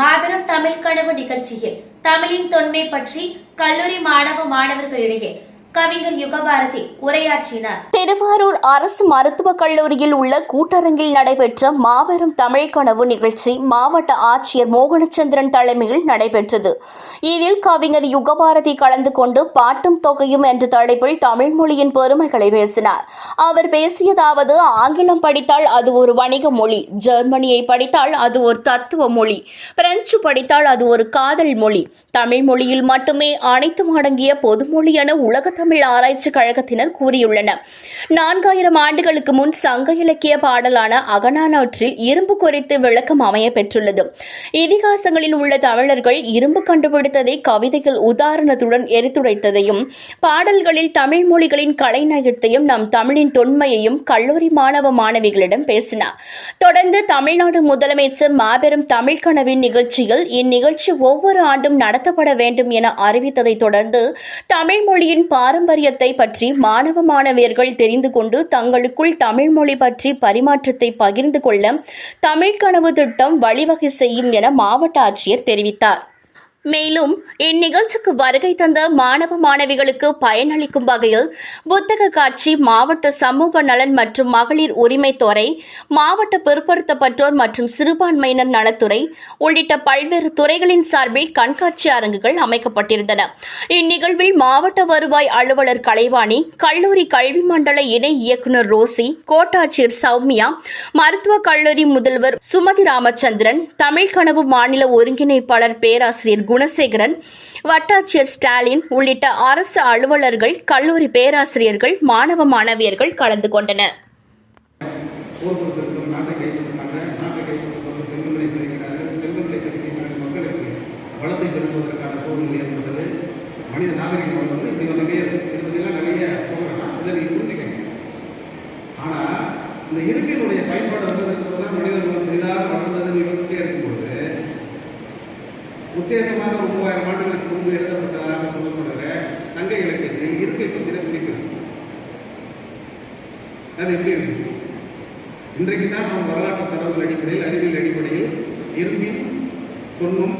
மாபெரும் தமிழ் கனவு நிகழ்ச்சியில் தமிழின் தொன்மை பற்றி கல்லூரி மாணவ மாணவர்களிடையே கவிஞர் யுகபாரதி உரையாற்றினார். திருவாரூர் அரசு மருத்துவக் கல்லூரியில் உள்ள கூட்டரங்கில் நடைபெற்ற மாபெரும் தமிழ் கனவு நிகழ்ச்சி மாவட்ட ஆட்சியர் மோகனச்சந்திரன் தலைமையில் நடைபெற்றது. இதில் கவிஞர் யுகபாரதி கலந்து கொண்டு பாட்டும் தொகையும் என்ற தலைப்பில் தமிழ் மொழியின் பெருமைகளை பேசினார். அவர் பேசியதாவது ஆங்கிலம் படித்தால் அது ஒரு வணிக மொழி ஜெர்மனியை படித்தால் அது ஒரு தத்துவ மொழி பிரெஞ்சு படித்தால் அது ஒரு காதல் மொழி தமிழ் மொழியில் மட்டுமே அனைத்தும் அடங்கிய பொதுமொழி என உலக தமிழ் ஆராய்ச்சி கழகத்தினர் கூறியுள்ளனர். நான்காயிரம் ஆண்டுகளுக்கு முன் சங்க இலக்கிய பாடலான அகநானூற்றில் இரும்பு குறித்து விளக்கம் அமைய பெற்றுள்ளது. இதிகாசங்களில் உள்ள தமிழர்கள் இரும்பு கண்டுபிடித்ததை கவிதையில் உதாரணத்துடன் எரித்துடைத்ததையும் பாடல்களில் தமிழ் மொழிகளின் கலைநயத்தையும் நம் தமிழின் தொன்மையையும் கல்லூரி மாணவ மாணவிகளிடம் பேசினார். தொடர்ந்து தமிழ்நாடு முதலமைச்சர் மாபெரும் தமிழ் கனவின் நிகழ்ச்சியில் இந்நிகழ்ச்சி ஒவ்வொரு ஆண்டும் நடத்தப்பட வேண்டும் என அறிவித்ததை தொடர்ந்து தமிழ் மொழியின் பாரம்பரியத்தை பற்றி மாணவ மாணவியர்கள் தெரிந்து கொண்டு தங்களுக்குள் தமிழ் மொழி பற்றி பரிமாற்றத்தை பகிர்ந்து கொள்ள தமிழ் கனவு திட்டம் வழிவகை செய்யும் என மாவட்ட ஆட்சியர் தெரிவித்தார். மேலும் இந்நிகழ்ச்சிக்கு வருகை தந்த மாணவ மாணவிகளுக்கு பயனளிக்கும் வகையில் புத்தக காட்சி மாவட்ட சமூக நலன் மற்றும் மகளிர் உரிமைத்துறை மாவட்ட பிற்படுத்தப்பட்டோர் மற்றும் சிறுபான்மையினர் நலத்துறை உள்ளிட்ட பல்வேறு துறைகளின் சார்பில் கண்காட்சி அரங்குகள் அமைக்கப்பட்டிருந்தன. இந்நிகழ்வில் மாவட்ட வருவாய் அலுவலர் கலைவாணி கல்லூரி கல்வி மண்டல இணை இயக்குநர் ரோசி கோட்டாட்சியர் சௌமியா மருத்துவக் கல்லூரி முதல்வர் சுமதி ராமச்சந்திரன் தமிழ்கனவு மாநில ஒருங்கிணைப்பாளர் பேராசிரியர் குணசேகரன் வட்டாட்சியர் ஸ்டாலின் உள்ளிட்ட அரசு அலுவலர்கள் கல்லூரி பேராசிரியர்கள் மாணவ மாணவியர்கள் கலந்து கொண்டனர். போர் கொடுத்திருக்கும் நாட்டை கைப்பற்றினாங்க நாட்டை கைப்பற்றுவதற்கு செல்வங்களை உத்தேசமாக ஒரு மூவாயிரம் ஆண்டுகளுக்கு முன்பு எழுதப்பட்டதாக சொல்லப்படுகிற சங்க இலக்கியத்தில் இருக்கை பற்றின குறிக்கிறது அது எப்படி இருக்கு? இன்றைக்கு தான் நாம் வரலாற்று தரவுகள் அடிப்படையில் அறிவியல் அடிப்படையில் இரும்பின் தொண்ணும்